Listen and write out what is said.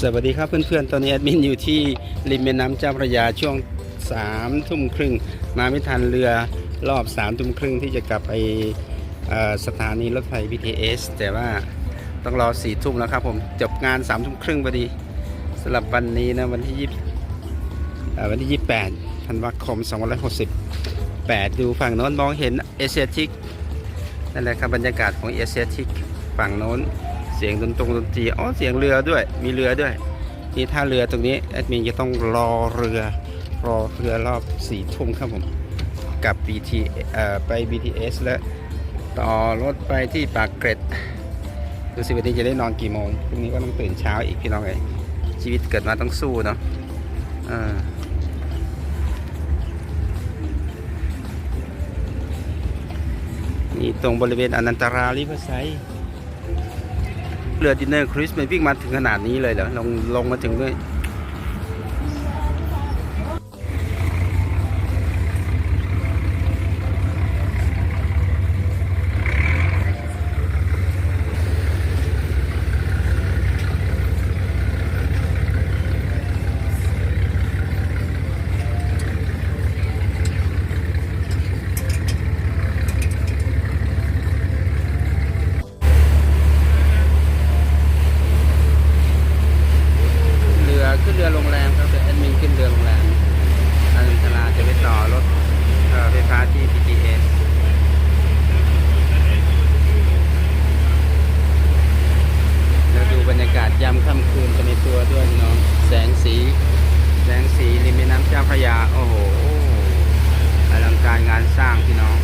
สวัสดีครับเพื่อนๆ ตอนนี้แอดมินอยู่ที่ริมแม่น้ำเจ้าพระยาช่วงสามทุ่มครึ่งมาไม่ทันเรือรอบสามทุ่มครึ่งที่จะกลับไปสถานีรถไฟ BTS แต่ว่าต้องรอสี่ทุ่มแล้วครับผมจบงานสามทุ่มครึ่งพอดีสำหรับวันนี้นะวันที่ยี่วันที่ 28ธันวาคม2568 ดูฝั่งโน้นมองเห็นเอเชียทิกนั่นแหละครับบรรยากาศของเอเชียทิกฝั่งโน้น สียงดนตรงดนตรีอ๋อเสียงเรือด้วย มีเรือด้วย นี่ถ้าเรือตรงนี้แอดมินจะต้องรอเรือ รอเรือรอบสี่ทุ่มครับผมกับ BT เอ่อไป BTS แล้วต่อรถไปที่ปากเกร็ดดูสิวันนี้จะได้นอนกี่โมงพรุ่งนี้ก็ต้องตื่นเช้าอีกพี่น้องเอ้ยชีวิตเกิดมาต้องสู้เนาะเออนี่ตรงบริเวณอนันตราลิเวอร์ไซด์ เรือดินเนอร์คริสมันวิ่งมาถึงขนาดนี้เลยเหรอลงลงมาถึงด้วย เรือขึ้นเรือโรงแรมครับแต่แอดมินขึ้นเรือโรงแรมอนันตราจะไปต่อรถเอ่อไฟฟ้าที่ BTS แล้วดูบรรยากาศยามค่ำคืนไปในตัวด้วยพี่น้อง แสงสี แสงสีริมแม่น้ำเจ้าพระยา โอ้โหอลังการงานสร้างพี่น้อง